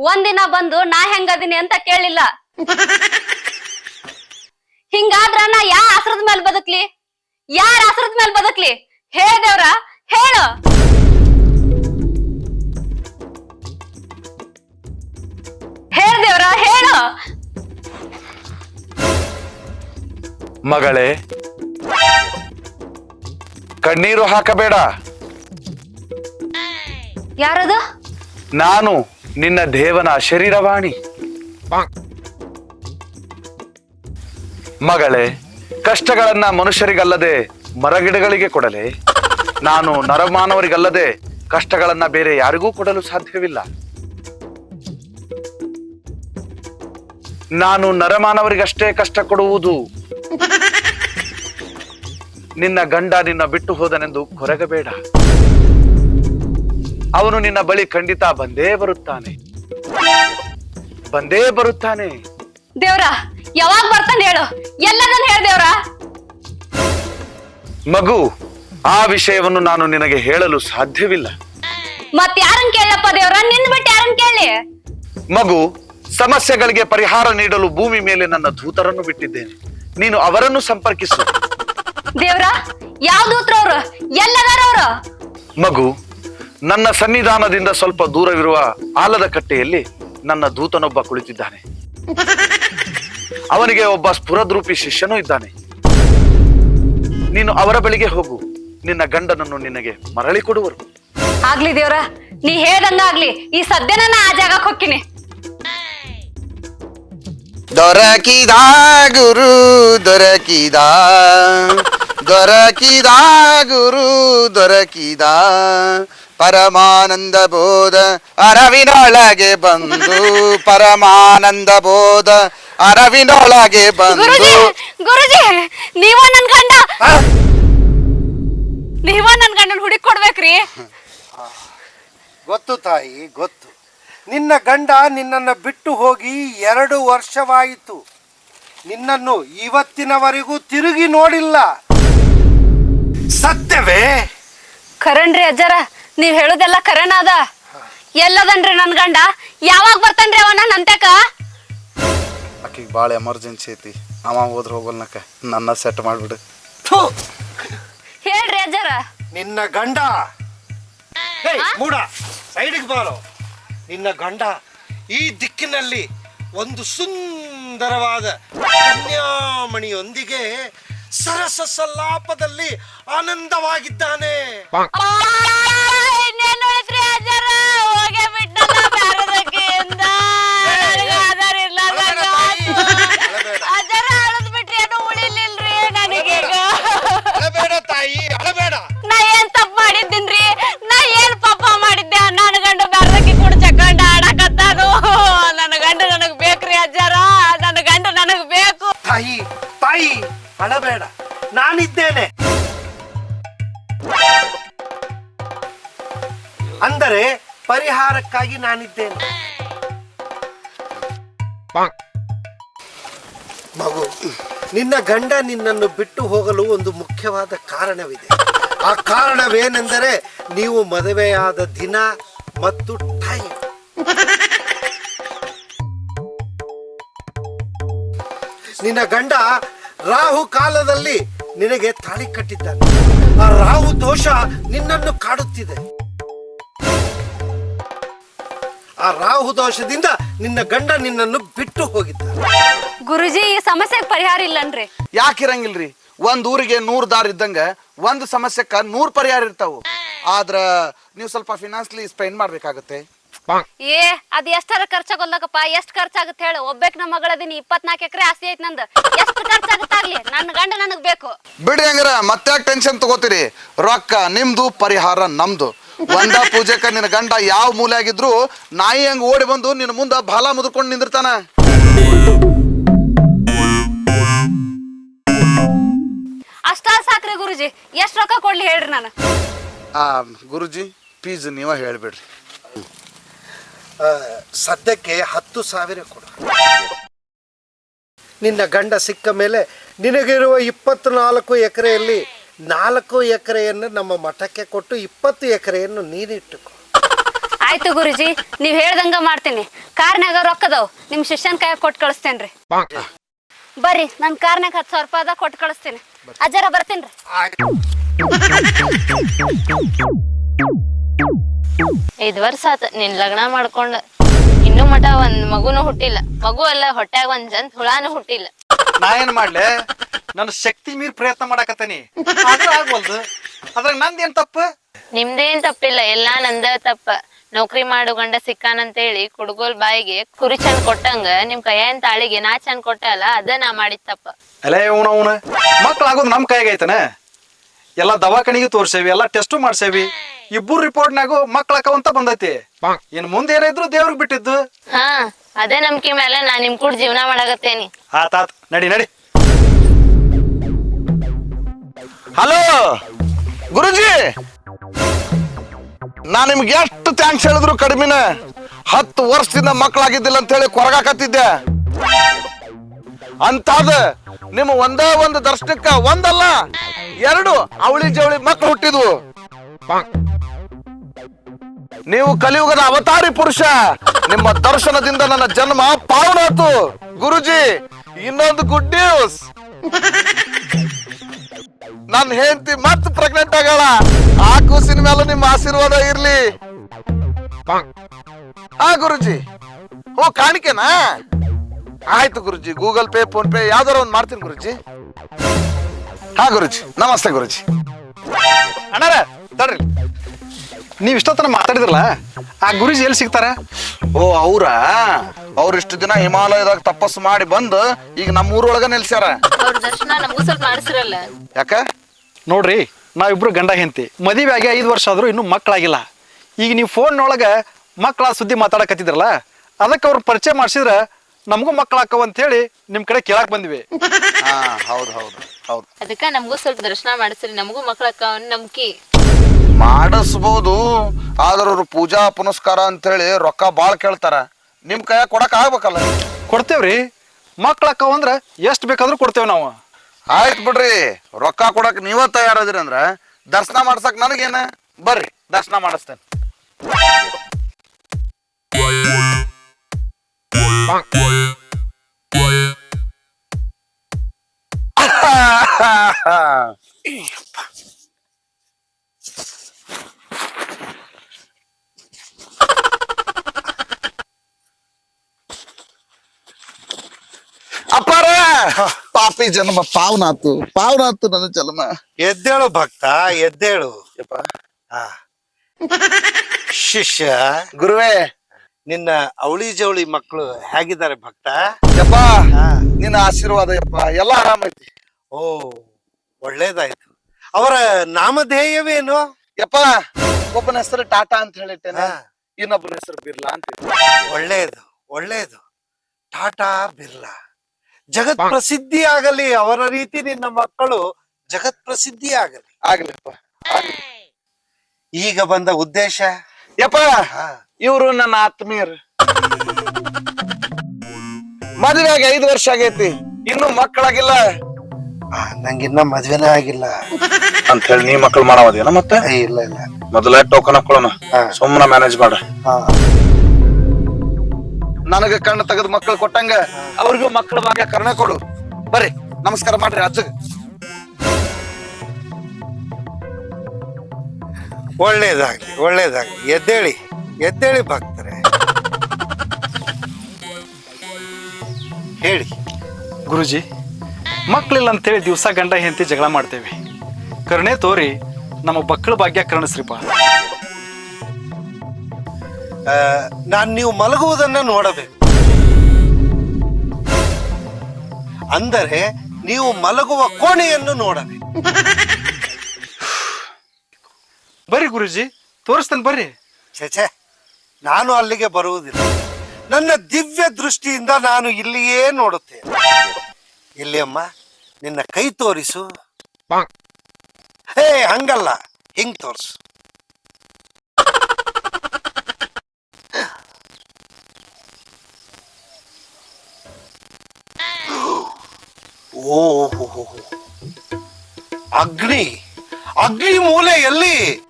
ಒಂದಿನ ಬಂದು ನಾ ಹೆಂಗದಿನಿ ಅಂತ ಕೇಳಿಲ್ಲ. ಹಿಂಗಾದ್ರ ನಾ ಯಾ ಆಸರದ ಮೇಲ್ ಬದುಕ್ಲಿ? ಯಾರ ಆಸರದ ಮೇಲ್ ಬದುಕ್ಲಿ? ಹೇ ದೇವ್ರ ಹೇಳು. ಹೇಳ್ದೇವ್ರ ಹೇಳು. ಮಗಳೇ ಕಣ್ಣೀರು ಹಾಕಬೇಡ. ಯಾರದು? ನಾನು ನಿನ್ನ ದೇವನ ಶರೀರವಾಣಿ. ಮಗಳೇ ಕಷ್ಟಗಳನ್ನ ಮನುಷ್ಯರಿಗಲ್ಲದೆ ಮರಗಿಡಗಳಿಗೆ ಕೊಡಲೆ. ನಾನು ನರಮಾನವರಿಗಲ್ಲದೆ ಕಷ್ಟಗಳನ್ನ ಬೇರೆ ಯಾರಿಗೂ ಕೊಡಲು ಸಾಧ್ಯವಿಲ್ಲ. ನಾನು ನರಮಾನವರಿಗಷ್ಟೇ ಕಷ್ಟ ಕೊಡುವುದು. ನಿನ್ನ ಗಂಡ ನಿನ್ನ ಬಿಟ್ಟು ಹೋದನೆಂದು ಕೊರಗಬೇಡ. ಅವನು ನಿನ್ನ ಬಳಿ ಖಂಡಿತ ಬಂದೇ ಬರುತ್ತಾನೆ. ಬಂದೇ ಬರುತ್ತಾನೆ. ದೇವ್ರ ಯಾವಾಗ ಬರ್ತಾನೆ ಹೇಳು. ಎಲ್ಲದನ್ನ ಹೇಳ ದೇವ್ರ. ಮಗು ಆ ವಿಷಯವನ್ನು ನಾನು ನಿನಗೆ ಹೇಳಲು ಸಾಧ್ಯವಿಲ್ಲ. ಮತ್ ಯಾರನ್ ಕೇಳಪ್ಪ ದೇವ್ರ? ನಿನ್ ಬಿಟ್ಟು ಯಾರನ್ ಕೇಳಿ? ಮಗು ಸಮಸ್ಯೆಗಳಿಗೆ ಪರಿಹಾರ ನೀಡಲು ಭೂಮಿ ಮೇಲೆ ನನ್ನ ದೂತರನ್ನು ಬಿಟ್ಟಿದ್ದೇನೆ. ನೀನು ಅವರನ್ನು ಸಂಪರ್ಕಿಸು. ದೇವ್ರ ಯಾವ ದೂತ್ರವ್ರು? ಎಲ್ಲದರವರು? ಮಗು ನನ್ನ ಸನ್ನಿಧಾನದಿಂದ ಸ್ವಲ್ಪ ದೂರವಿರುವ ಆಲದ ಕಟ್ಟೆಯಲ್ಲಿ ನನ್ನ ದೂತನೊಬ್ಬ ಕುಳಿತಿದ್ದಾನೆ. ಅವನಿಗೆ ಒಬ್ಬ ಸ್ಫುರದ್ರೂಪಿ ಶಿಷ್ಯನೂ ಇದ್ದಾನೆ. ನೀನು ಅವರ ಬಳಿಗೆ ಹೋಗು. ನಿನ್ನ ಗಂಡನನ್ನು ನಿನಗೆ ಮರಳಿ ಕೊಡುವರು. ಆಗ್ಲಿ ದೇವ್ರ ನೀ ಹೇಳ್ದಂಗ ಆಗ್ಲಿ ಈ ಸದ್ಯ ನನ್ನ ಆ ಜಾಗಕ್ಕೆ ಹೊಕ್ಕಿನಿ ದೊರಕಿದ ಗುರು ದೊರಕಿದ. ದೊರಕಿದ ಗುರು ದೊರಕಿದ. ಪರಮಾನಂದ ಬೋಧ ಅರವಿನೊಳಗೆ ಬಂದು ಪರಮಾನಂದ ಬೋಧ ಅರವಿನೊಳಗೆ ಬಂದು ಗುರುಜಿ ನೀವ ನನ್ ಗಂಡ. ನೀವ ನನ್ ಗಂಡನ್ ಹುಡುಕ್ ಕೊಡ್ಬೇಕ್ರಿ. ಗೊತ್ತು ತಾಯಿ ಗೊತ್ತು. ನಿನ್ನ ಗಂಡ ನಿನ್ನನ್ನು ಬಿಟ್ಟು ಹೋಗಿ ಎರಡು ವರ್ಷವಾಯಿತು. ನಿನ್ನನ್ನು ಇವತ್ತಿನವರೆಗೂ ತಿರುಗಿ ನೋಡಿಲ್ಲ. ಸತ್ಯವೇ? ಕರಣ್ರಿ ಅಜ್ಜರ ನೀವ್ ಹೇಳುದೆಲ್ಲ ಕರೆನ ಅದ? ಎಲ್ಲದನ್ರಿ ನನ್ ಗಂಡ? ಯಾವಾಗ ಬರ್ತಾನ್ರಿ ಅವ ನಂತಕ? ಆಕಿಗೆ ಭಾಳ ಎಮರ್ಜೆನ್ಸಿ ಐತಿ. ಅವ ಹೋದ್ರ ಹೋಗಲ್ನಕ ನನ್ನ ಸೆಟ್ ಮಾಡ್ಬಿಡು. ಥು, ಹೇಳ್ರಿ ಅಜ್ಜರ. ನಿನ್ನ ಗಂಡ! ಹೇ ಮೂಡ. ಸೈಡಿಗೆ ಬಾರೋ. ನಿನ್ನ ಗಂಡ ಈ ದಿಕ್ಕಿನಲ್ಲಿ ಒಂದು ಸುಂದರವಾದ ಕನ್ಯಾಮಣಿಯೊಂದಿಗೆ ಸರಸ ಸಲ್ಲಾಪದಲ್ಲಿ ಆನಂದವಾಗಿದ್ದಾನೆ. ಇನ್ನೇನ್ ಉಳಿತ್ರಿ ಅಜ್ಜರ ಪರಿಹಾರಕ್ಕಾಗಿ ನಾನಿದ್ದೇನೆ. ಮಗು, ನಿನ್ನ ಗಂಡ ನಿನ್ನನ್ನು ಬಿಟ್ಟು ಹೋಗಲು ಒಂದು ಮುಖ್ಯವಾದ ಕಾರಣವಿದೆ. ಆ ಕಾರಣವೇನೆಂದರೆ ನೀವು ಮದುವೆಯಾದ ದಿನ ಮತ್ತು ಟೈಮ್ ನಿನ್ನ ಗಂಡ ರಾಹು ಕಾಲದಲ್ಲಿ ನಿನಗೆ ತಾಳಿ ಕಟ್ಟಿದ್ದಾನೆ. ಆ ರಾಹು ದೋಷ ನಿನ್ನನ್ನು ಕಾಡುತ್ತಿದೆ. ಆ ರಾಹು ದೋಷದಿಂದ ನಿನ್ನ ಗಂಡ ನಿನ್ನನ್ನು ಬಿಟ್ಟು ಹೋಗಿದ್ದ. ಗುರುಜಿ ಈ ಸಮಸ್ಯೆಗೆ ಪರಿಹಾರ ಇಲ್ಲನ್ರಿ. ಯಾಕಿರಂಗಿಲ್ರಿ? ಒಂದ್ ಊರಿಗೆ ನೂರ್ ದಾರ ಇದ್ದಂಗ ಒಂದ್ ಸಮಸ್ಯೆಕ್ಕ ನೂರ್ ಪರಿಹಾರ ಇರ್ತಾವು. ಆದ್ರ ನೀವು ಸ್ವಲ್ಪ ಫಿನಾನ್ಸ್ಲಿ ಸ್ಪೆಂಡ್ ಮಾಡ್ಬೇಕಾಗತ್ತೆ. ಏ ಅದ್ ಎಷ್ಟಾರ ಖರ್ಚಾಗೋಲ್ಲಕಪ್ಪ ಎಷ್ಟ್ ಖರ್ಚಾಗತ್ತೆ ಹೇಳು? ಒಬ್ಬೇಕ್ ನಮ್ಮ ಮಗಳದಿನಿ ಇಪ್ಪತ್ನಾಲ್ಕು ಎಕರೆ ಆಸ್ತಿ ಐತ್ ನಂದು. ಎಷ್ಟ್ ಖರ್ಚಾಗತ್ತಾಗ್ಲಿ? ನನ್ನ ಗಂಡ ನನಗ್ ಬೇಕು. ಬಿಡಿ ಹಂಗಾರ ಮತ್ತೆ ಟೆನ್ಷನ್ ತಗೋತೀರಿ. ರೊಕ್ಕ ನಿಮ್ದು ಪರಿಹಾರ ನಮ್ದು. ಒಂದ ಪೂಜೆಕ ನಿನ್ನ ಗಂಡ ಯಾವ ಮೂಲೆ ಆಗಿದ್ರು ನಾಯಿ ಹಂಗ ಓಡಿ ಬಂದು ನಿನ್ನ ಮುಂದ ಬಾಲ ಮುದ್ಕೊಂಡು ನಿಂದಿರ್ತಾನ. ಅಷ್ಟ ಸಾಕ್ರಿ ಗುರುಜಿ ಎಷ್ಟ್ ರೊಕ್ಕ ಕೊಡ್ಲಿ ಹೇಳ್ರಿ ನಾನು. ಆ ಗುರುಜಿ ಫೀಸ್ ನೀವ ಹೇಳ್ಬಿಡ್ರಿ. ಆ, ಸದ್ಯಕ್ಕೆ ಹತ್ತು ಸಾವಿರ ಕೊಡು. ನಿನ್ನ ಗಂಡ ಸಿಕ್ಕ ಮೇಲೆ ನಿನಗಿರುವ ಇಪ್ಪತ್ನಾಲ್ಕು ಎಕರೆಯಲ್ಲಿ ನಾಲ್ಕು ಎಕರೆಯನ್ನು ನಮ್ಮ ಮಠಕ್ಕೆ ಕೊಟ್ಟು ಇಪ್ಪತ್ತು ಎಕರೆಯನ್ನು ನೀನಿಟ್ಟುಕೊ ಆಯ್ತು ಗುರುಜಿ ನೀವ್ ಹೇಳ್ದಂಗ ಮಾಡ್ತೀನಿ. ಕಾರ್ನಾಗ ರೊಕ್ಕದವ್ ನಿಮ್ ಶಿಷ್ಯನ್ ಕೈ ಕೊಟ್ಟು ಕಳಿಸ್ತೇನ್ರಿ. ಬರ್ರಿ ನನ್ ಕಾರ್ನಾಗ ಹತ್ತು ಸಾವಿರ ರೂಪಾಯಿ ಅದ ಕೊಟ್ಟು ಕಳಿಸ್ತೀನಿ. ಅಜ್ಜರ ಬರ್ತೀನ್ರಿ. ಐದ್ ವರ್ಷ ಆತ ನಿನ್ ಲಗ್ನ ಮಾಡ್ಕೊಂಡ. ಇನ್ನೂ ಮಠ ಒಂದ್ ಮಗುನು ಹುಟ್ಟಿಲ್ಲ. ಮಗು ಅಲ್ಲ ಹೊಟ್ಯಾಗ ಒಂದ್ ಜಂತ್ ಹುಳಾನು ಹುಟ್ಟಿಲ್ಲ. ನಾ ಏನ್ ಮಾಡ್ಲೆ? ನನ್ನ ಶಕ್ತಿ ಮೀರಿ ಪ್ರಯತ್ನ ಮಾಡಕತ್ತೀನಿ. ಆದ್ರ ಆಗ್ವಲ್ದು. ಅದ್ರಾಗ ನಂದೇನ್ ತಪ್ಪು? ನಿಮ್ದೇನ್ ತಪ್ಪಿಲ್ಲ ಎಲ್ಲಾ ನಂದ ತಪ್ಪ. ನೌಕರಿ ಮಾಡು ಗಂಡ ಸಿಕ್ಕಾನಂತೇಳಿ ಕುಡ್ಗೋಲ್ ಬಾಯಿಗೆ ಕುರಿ ಚಂದ್ ಕೊಟ್ಟಂಗ ನಿಮ್ ಕೈಯನ್ ತಾಳಿಗೆ ನಾ ಚಂದ್ ಕೊಟ್ಟ ಅಲ್ಲ ಅದ ನಾ ಮಾಡಿದ ತಪ್ಪ. ಅಲೇ ಅವನ ಅವನ. ಮಕ್ಳು ಆಗೋದು ನಮ್ ಕೈಗೆ ಐತನ? ಎಲ್ಲಾ ದವಾಖಾನಿಗೆ ತೋರ್ಸೇವಿ ಎಲ್ಲಾ ಟೆಸ್ಟು ಮಾಡ್ಸೇವಿ. ಇಬ್ಬರು ರಿಪೋರ್ಟ್ನಾಗು ಮಕ್ಳಾಕವಂತ ಬಂದೈತಿ. ಇನ್ ಮುಂದೆ ಏನಿದ್ರು ದೇವ್ರಿಗೆ ಬಿಟ್ಟಿದ್ದು. ಹಾ ಅದೇ ನಂಬಿಕೆ ಮೇಲೆ ನಾ ನಿಮ್ ಕೂಡ ಜೀವನ ಮಾಡಾಗತ್ತೇನಿ ಆತಾತ್ ಆತ್. ನಡಿ ನಡಿ. ಹಲೋ, ಗುರುಜಿ! ನಾ ನಿಮ್ಗೆ ಎಷ್ಟು ಥ್ಯಾಂಕ್ಸ್ ಹೇಳಿದ್ರು ಕಡಿಮೆನ? ಹತ್ತು ವರ್ಷದಿಂದ ಮಕ್ಕಳಾಗಿದ್ದಿಲ್ಲ ಅಂತ ಹೇಳಿ ಕೊರಗಾಕತ್ತಿದ್ದೆ. ಅಂತಾದ ನಿಮ್ಮ ಒಂದೇ ಒಂದು ದರ್ಶನಕ್ಕ ಒಂದಲ್ಲ, ಎರಡು ಅವಳಿ ಜವಳಿ ಮಕ್ಕಳು ಹುಟ್ಟಿದ್ವು. ನೀವು ಕಲಿಯುಗದ ಅವತಾರಿ ಪುರುಷ, ನಿಮ್ಮ ದರ್ಶನದಿಂದ ನನ್ನ ಜನ್ಮ ಪಾವನಾತು ಗುರುಜಿ, ಇನ್ನೊಂದು ಗುಡ್ ನ್ಯೂಸ್ ನನ್ನ ಹೆಂಡತಿ ಮತ್ತೆ ಪ್ರೆಗ್ನೆಂಟ್ ಆಗಳ ಆ ಕೂಸಿನ ಮೇಲೆ ನಿಮ್ಮ ಆಶೀರ್ವಾದ ಇರ್ಲಿ. ಆ ಗುರುಜಿ ಓ ಕಾಣಿಕೆನಾ? ಆಯ್ತು ಗುರುಜಿ ಗೂಗಲ್ ಪೇ ಫೋನ್ ಪೇ ಯಾವ್ದಾರ ಒಂದು ಮಾಡ್ತೀನಿ ಗುರುಜಿ. ಹಾ ಗುರುಜಿ ನಮಸ್ತೆ ಗುರುಜಿ. ಅಣ್ಣಾರ ತಡ್ರಿ. ನೀವು ಇಷ್ಟೊತ್ತನ ಮಾತಾಡಿದ್ರಲ್ಲ ಆ ಗುರುಜಿ ಎಲ್ಲಿ ಸಿಗ್ತಾರೆ? ಓ ಅವ್ರ? ಅವ್ರ ಇಷ್ಟು ದಿನ ಹಿಮಾಲಯದಾಗ ತಪಸ್ಸು ಮಾಡಿ ಬಂದು ಈಗ ನಮ್ಮ ಊರೊಳಗ ನೆಲ್ಸ್ಯಾರ. ಅವ್ರ ದರ್ಶನ ನಮಗೂ ಸ್ವಲ್ಪ ಮಾಡಿಸ್ರಲ್ಲ. ಯಾಕ? ನೋಡ್ರಿ ನಾವಿಬ್ರು ಗಂಡ ಹೆಂಡತಿ. ಮದುವೆ ಆಗಿ ಐದು ವರ್ಷ ಆದರೂ ಇನ್ನೂ ಮಕ್ಕಳಾಗಿಲ್ಲ. ಈಗ ನೀವು ಫೋನ್ನೊಳಗೆ ಮಕ್ಕಳ ಸುದ್ದಿ ಮಾತಾಡಕತ್ತಿದ್ರಲ್ಲ ಅದಕ್ಕೆ ಅವ್ರು ಪರಿಚಯ ಮಾಡಿಸಿದ್ರೆ ನಮಗೂ ಮಕ್ಕಳಾಕವ ಅಂತ ಹೇಳಿ ನಿಮ್ಮ ಕಡೆ ಕೇಳಕ್ ಬಂದ್ವಿ. [LAUGHS] ಹಾ ಹೌದು ಹೌದು ಹೌದು. ಅದಕ್ಕೆ ನಮಗೂ ಸ್ವಲ್ಪ ದರ್ಶನ ಮಾಡಿಸ್ರಿ ನಮಗೂ ಮಕ್ಕಳಕ್ಕ ನಂಬಿಕೆ. ಮಾಡಿಸ್ಬೋದು ಆದ್ರೆ ಅವ್ರು ಪೂಜಾ ಪುನಸ್ಕಾರ ಅಂತೇಳಿ ರೊಕ್ಕ ಬಾಳ್ ಕೇಳ್ತಾರ. ನಿಮ್ ಕೈಯಾಗ ಕೊಡಕ್ ಆಗ್ಬೇಕಲ್ಲ? ಕೊಡ್ತೇವ್ರಿ. ಮಕ್ಕಳಾಕವ ಅಂದ್ರೆ ಎಷ್ಟು ಬೇಕಾದ್ರೂ ಕೊಡ್ತೇವೆ ನಾವು. ಆಯ್ತು ಬಿಡ್ರಿ. ರೊಕ್ಕ ಕೊಡಕ್ ನೀವ ತಯಾರದಿರಿ ಅಂದ್ರ ದರ್ಶನ ಮಾಡ್ಸಕ್ ನನಗೇನ? ಬರ್ರಿ ದರ್ಶನ ಮಾಡಿಸ್ತೇನೆ. ಅಪ್ಪಾರ! ಪಾಪಿ ಜನ್ಮ ಪಾವನಾತು. ಪಾವನಾತು ನನ್ನ ಜನ್ಮ. ಎದ್ದೇಳು ಭಕ್ತ ಎದ್ದೇಳು. ಆ. ಶಿಷ್ಯ ಗುರುವೇ. ನಿನ್ನ ಅವಳಿ ಜವಳಿ ಮಕ್ಕಳು ಹೇಗಿದ್ದಾರೆ ಭಕ್ತ? ಯಪ್ಪ ನಿನ್ನ ಆಶೀರ್ವಾದ ಯಪ್ಪ. ಎಲ್ಲ ಆರಾಮೈತಿ. ಓ ಒಳ್ಳೇದಾಯ್ತು. ಅವರ ನಾಮಧೇಯವೇನು ಯಪ್ಪ ಒಬ್ಬನ ಹೆಸರು ಟಾಟಾ ಅಂತ ಹೇಳಿಟ್ಟೇನೆ. ಇನ್ನೊಬ್ಬನ ಹೆಸರು ಬಿರ್ಲಾ ಅಂತ ಒಳ್ಳೇದು ಒಳ್ಳೇದು. ಟಾಟಾ ಬಿರ್ಲಾ. ಜಗತ್ ಪ್ರಸಿದ್ಧಿ ಆಗಲಿ ಅವರ ರೀತಿ ನಿನ್ನ ಮಕ್ಕಳು ಜಗತ್ ಪ್ರಸಿದ್ಧಿ ಆಗಲಿ. ಆಗ್ಲಿಪ್ಪ. ಈಗ ಬಂದ ಉದ್ದೇಶ? ಯಪ್ಪ. ಇವರು ನನ್ನ ಆತ್ಮೀಯರು. ಮದುವೆಗೆ ಐದು ವರ್ಷ ಆಗೈತಿ ಇನ್ನು ಮಕ್ಕಳಾಗಿಲ್ಲ. ಆ, ನಂಗಿನ್ನ ಮದ್ವೆನೇ ಆಗಿಲ್ಲ. ಅಂತ ಹೇಳಿ ನೀ ಮಕ್ಕಳು ಮಾಡವದೇನ ಮತ್ತೆ? ಏ, ಇಲ್ಲ ಇಲ್ಲ. ಮೊದಲೇ ಟೋಕನ್ ಹಾಕೊಳ್ಳೋಣ. ಹಾ. ಸುಮ್ಮನೆ ಮ್ಯಾನೇಜ್ ಮಾಡ ಹಾ. ನನಗ ಕಣ್ಣು ತೆಗೆದು ಮಕ್ಕಳು ಕೊಟ್ಟಂಗ ಅವ್ರಿಗೂ ಮಕ್ಕಳ ಭಾಗ್ಯ ಕರ್ಣ ಕೊಡು. ಬರ್ರಿ ನಮಸ್ಕಾರ ಮಾಡ್ರಿ ಅಜ್ಜಗ. ಒಳ್ಳೇದಾಗ್ಲಿ ಒಳ್ಳೇದಾಗ್ಲಿ. ಎದ್ದೇಳಿ ಎದ್ದೇಳಿ ಭಕ್ತರೆ. ಹೇಳಿ. ಗುರುಜಿ ಮಕ್ಕಳಿಲ್ಲ ಅಂತೇಳಿ ದಿವಸ ಗಂಡ ಹೆಂಡತಿ ಜಗಳ ಮಾಡ್ತೇವೆ. ಕರುಣೆ ತೋರಿ ನಮ್ಮ ಮಕ್ಕಳ ಭಾಗ್ಯ ಕರುಣಿಸ್ರಿಪ್ಪ. ನಾನ್ ನೀವು ಮಲಗುವುದನ್ನ ನೋಡಬೇಕು. ಅಂದರೆ ನೀವು ಮಲಗುವ ಕೋಣೆಯನ್ನು ನೋಡಬೇಕು. ಬರ್ರಿ ಗುರುಜಿ ತೋರಿಸ್ತಾನೆ ಬರ್ರಿ. ಛೇ ನಾನು ಅಲ್ಲಿಗೆ ಬರುವುದಿಲ್ಲ. ನನ್ನ ದಿವ್ಯ ದೃಷ್ಟಿಯಿಂದ ನಾನು ಇಲ್ಲಿಯೇ ನೋಡುತ್ತೇನೆ. ಇಲ್ಲಿ ಅಮ್ಮ ನಿನ್ನ ಕೈ ತೋರಿಸು. ಹೇ ಹಂಗಲ್ಲ ಹಿಂಗ್ ತೋರಿಸು. ಅಗ್ನಿ. ಅಗ್ನಿ ಮೂಲೆ ಎಲ್ಲಿ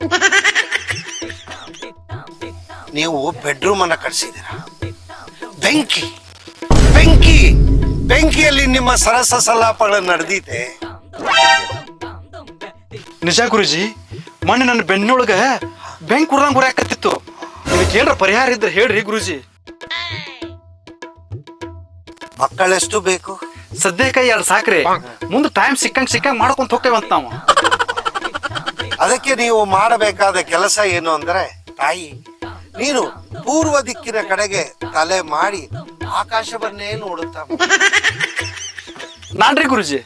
ನೀವು ಬೆಡ್ರೂಮ್ ಅನ್ನ ಕಟ್ಸಿದ್ದೀರ? ಬೆಂಕಿ. ಬೆಂಕಿ. ಬೆಂಕಿಯಲ್ಲಿ ನಿಮ್ಮ ಸರಸ ಸಲಾಪಗಳು ನಡೆದಿದೆ. ನಿಜ ಗುರುಜಿ ಮೊನ್ನೆ ನನ್ನ ಬೆನ್ನೊಳಗ ಬೆಂಕ್ ಕುಡ್ದಂಗ್ ಗುರಾಕತ್ತಿತ್ತು ಇದಕ್ಕೆ ಏನಾರ ಪರಿಹಾರ ಇದ್ರೆ ಹೇಳ್ರಿ ಗುರುಜಿ. ಮಕ್ಕಳೆಷ್ಟು ಬೇಕು? ಸದ್ಯಕ್ಕೆ ಎರಡು ಸಾಕ್ರಿ. ಮುಂದೆ ಟೈಮ್ ಸಿಕ್ಕಂಗ್ ಸಿಕ್ಕಂಗ್ ಮಾಡ್ಕೊಂತ ಅಂತ ನಾವು. ಅದಕ್ಕೆ ನೀವು ಮಾಡಬೇಕಾದ ಕೆಲಸ ಏನು ಅಂದ್ರೆ ತಾಯಿ ನೀನು ಪೂರ್ವ ದಿಕ್ಕಿನ ಕಡೆಗೆ ತಲೆ ಮಾಡಿ ಆಕಾಶವನ್ನೇ ನೋಡುತ್ತಾ ನಾನ್ರಿ ಗುರುಜಿ.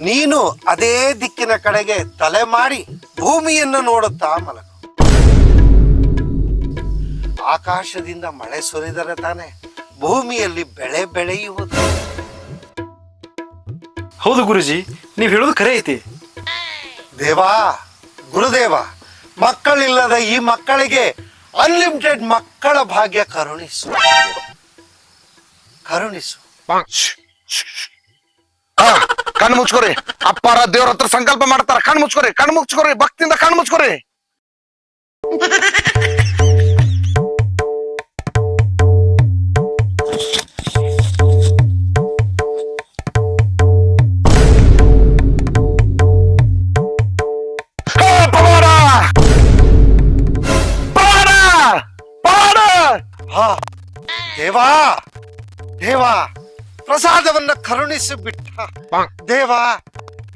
ನೀನು ಅದೇ ದಿಕ್ಕಿನ ಕಡೆಗೆ ತಲೆ ಮಾಡಿ ಭೂಮಿಯನ್ನು ನೋಡುತ್ತಾ ಮಲಗು. ಆಕಾಶದಿಂದ ಮಳೆ ಸುರಿದರೆ ತಾನೆ ಭೂಮಿಯಲ್ಲಿ ಬೆಳೆ ಬೆಳೆಯುವುದು. ಹೌದು ಗುರುಜಿ ನೀವ್ ಹೇಳೋದು ಖರೆ ಐತಿ. ದೇವಾ ಗುರುದೇವ ಮಕ್ಕಳಿಲ್ಲದ ಈ ಮಕ್ಕಳಿಗೆ ಅನ್ಲಿಮಿಟೆಡ್ ಮಕ್ಕಳ ಭಾಗ್ಯ ಕರುಣಿಸು. ಕರುಣಿಸು. ಹಾ ಕಣ್ಣು ಮುಚ್ಕೋರಿ. ಅಪ್ಪಾರ ದೇವ್ರ ಹತ್ರ ಸಂಕಲ್ಪ ಮಾಡ್ತಾರ. ಕಣ್ಣು ಮುಚ್ಕೋರಿ ಕಣ್ಣು ಮುಚ್ಕೋರಿ ಭಕ್ತಿಯಿಂದ ಕಣ್ಣು ಮುಚ್ಕೋರಿ. ಹಾ ದೇವಾ ದೇವಾ ಪ್ರಸಾದವನ್ನ ಕರುಣಿಸಿ ಬಿಟ್ಟ. ದೇವಾ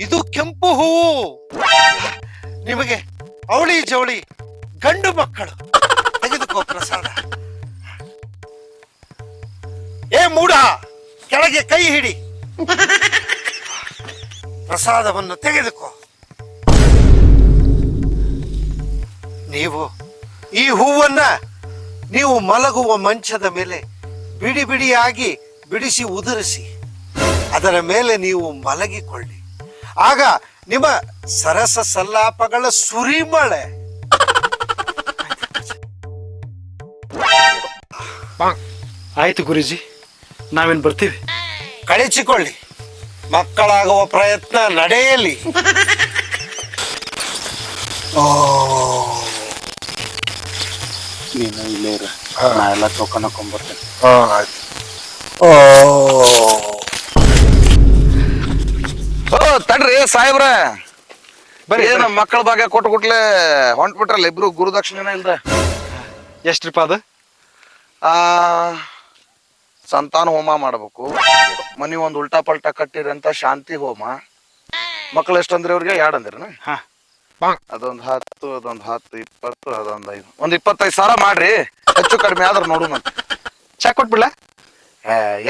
ಇದು ಕೆಂಪು ಹೂವು. ನಿಮಗೆ ಅವಳಿ ಜವಳಿ ಗಂಡು ಮಕ್ಕಳು. ತೆಗೆದುಕೋ ಪ್ರಸಾದ. ಏ ಮೂಡ ಕೆಳಗೆ ಕೈ ಹಿಡಿ. ಪ್ರಸಾದವನ್ನು ತೆಗೆದುಕೋ. ನೀವು ಈ ಹೂವನ್ನ ನೀವು ಮಲಗುವ ಮಂಚದ ಮೇಲೆ ಬಿಡಿ ಬಿಡಿಯಾಗಿ ಬಿಡಿಸಿ ಉದುರಿಸಿ. ಅದರ ಮೇಲೆ ನೀವು ಮಲಗಿಕೊಳ್ಳಿ. ಆಗ ನಿಮ್ಮ ಸರಸ ಸಲ್ಲಾಪಗಳ ಸುರಿಮಳೆ. ಆಯ್ತು ಗುರುಜಿ ನಾವೇನ್ ಬರ್ತೀವಿ? ಕಳಿಸಿಕೊಳ್ಳಿ ಮಕ್ಕಳಾಗುವ ಪ್ರಯತ್ನ ನಡೆಯಲಿ. [LAUGHS] ನೀನು ಇಲ್ಲೇ ಇರ. ನಾ ಎಲ್ಲ ಟೋಕನ್ ಹಾಕೊಂಡ್ಬರ್ತೇನೆ ಓ. ಓ ತಡ್ರಿ ಸಾಹೇಬ್ರ. ಬರೀ ಏನು ಮಕ್ಕಳ ಭಾಗ್ಯ ಕೊಟ್ಟು ಕೊಟ್ಲೆ ಹೊಂಟ್ಬಿಟ್ರಲ್ಲ ಇಬ್ರು ಗುರುದಕ್ಷಿಣೆನ ಇಲ್ದ ಎಷ್ಟ್ರಿಪ್ಪ ಅದು? ಆ ಸಂತಾನ ಹೋಮ ಮಾಡ್ಬೇಕು. ಮನಿ ಒಂದ್ ಉಲ್ಟಾ ಪಲ್ಟಾ ಕಟ್ಟಿರಂತ ಶಾಂತಿ ಹೋಮ. ಮಕ್ಕಳು ಎಷ್ಟಂದ್ರೆ ಅವ್ರಿಗೆ? ಎರಡ್ ಅಂದ್ರಿನ ಹಾ. ಅದೊಂದ್ ಹತ್ತು ಅದೊಂದು ಹತ್ತು ಇಪ್ಪತ್ತು ಅದೊಂದು ಐದು. ಒಂದು ಇಪ್ಪತ್ತೈದು ಸಾವಿರ ಮಾಡ್ರಿ. ಹೆಚ್ಚು ಕಡಿಮೆ ಆದ್ರೆ ನೋಡು ಮತ್ತೆ ಚೆಕ್ ಕೊಟ್ಬಿಡ್ಲ?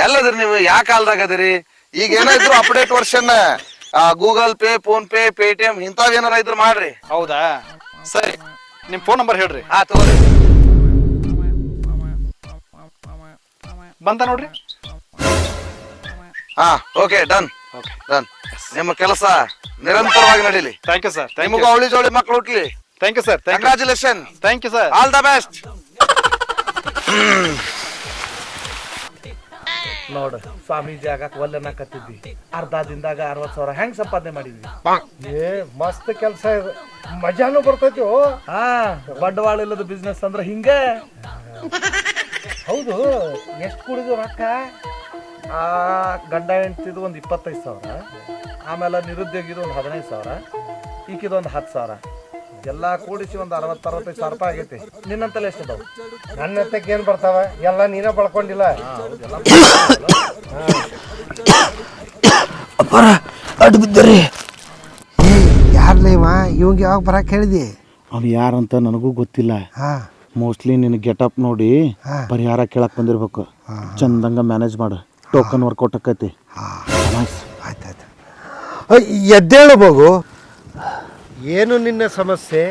ಎಲ್ಲದ್ರಿ ನೀವು? ಯಾ ಕಾಲದಾಗ ಅದಿರಿ? ಈಗ ಏನೋ ಇದ್ರು update version Google Pay PhonePe Paytm ಇಂಥವ್ ಏನಾರ ಇದ್ರು ಮಾಡ್ರಿ. ಹೌದಾ? ಸರಿ. ನಿಮ್ಮ ಫೋನ್ ನಂಬರ್ ಹೇಳ್ರಿ. ಹಾ ತಗೋರಿ. ಬಂತ ನೋಡ್ರಿ. ಹಾ ಓಕೆ ಡನ್ ಡನ್ ನಿಮ್ಮ ಕೆಲಸ ನಿರಂತರವಾಗಿ ನಡೀಲಿ. ಥ್ಯಾಂಕ್ ಯು ಸರ್ ಥ್ಯಾಂಕ್ ನಿಮಗೂ ಯು ಅವಳಿ ಜೋಳಿ ಮಕ್ಕಳು ಹುಟ್ಲಿ. Thank you sir thank congratulation thank you sir all the best ನೋಡು ಸ್ವಾಮೀಜಿ ಆಗಕ್ ಒಲ್ಲೆನಕತ್ತಿದ್ವಿ ಅರ್ಧ ದಿನದಾಗ ಅರವತ್ ಸಾವಿರ ಹೆಂಗ್ ಸಂಪಾದನೆ ಮಾಡಿದ್ವಿ ಏ ಮಸ್ತ್ ಕೆಲಸ ಇದು. ಮಜಾನು ಬರ್ತೈತಿ? ಓ ಹಾ ಬಂಡವಾಳ ಇಲ್ಲದ ಬಿಸ್ನೆಸ್ ಅಂದ್ರೆ ಹಿಂಗೆ. ಹೌದು ಎಷ್ಟು ಕುಡಿದು ರೊಕ್ಕ? ಆ ಗಂಡ ಹೆಂಡ್ತಿದು ಒಂದು ಇಪ್ಪತ್ತೈದು ಸಾವಿರ ಆಮೇಲೆ ನಿರುದ್ಯೋಗಿದು ಒಂದು ಹದಿನೈದು ಸಾವಿರ ಈಕಿದು ಒಂದು ಹತ್ತು ಸಾವಿರ. ಎಲ್ಲ ಕೂಡಿಸಿ ಒಂದು ಅರವತ್ತು ಅರವತ್ತೈದು ಸಾವಿರ ರೂಪಾಯಿ ಆಗೈತಿ. ನಿನ್ನಂತಲ್ಲಿ ಎಷ್ಟು ಅದಾವು? ನನ್ನ ಹತ್ತಕ್ಕೆ ಏನು ಬರ್ತಾವ? ಎಲ್ಲ ನೀನೇ ಬಳ್ಕೊಂಡಿಲ್ಲ ಅಪ್ಪರ ಅಡ್ಡ ಬಿದ್ದರಿ. ಯಾರ್ಲೇವ ಇವಂಗ ಯಾವಾಗ ಬರಕ್ ಹೇಳಿದಿ? ಅವ್ನು ಯಾರಂತ ನನಗೂ ಗೊತ್ತಿಲ್ಲ. ಹಾ. ಮೋಸ್ಟ್ಲಿ ನಿನ್ನ ಗೆಟಪ್ ನೋಡಿ ಪರಿಹಾರ ಕೇಳಕ್ ಬಂದಿರ್ಬೇಕು. ಚಂದಂಗ ಮ್ಯಾನೇಜ್ ಮಾಡು. ಟೋಕನ್ ವರ್ಕೌಟ್ ಆಕೈತಿ. ಆಯ್ತು ಎದ್ದೇಳು ಮಗು. ಏನು ನಿನ್ನ ಸಮಸ್ಯೆ?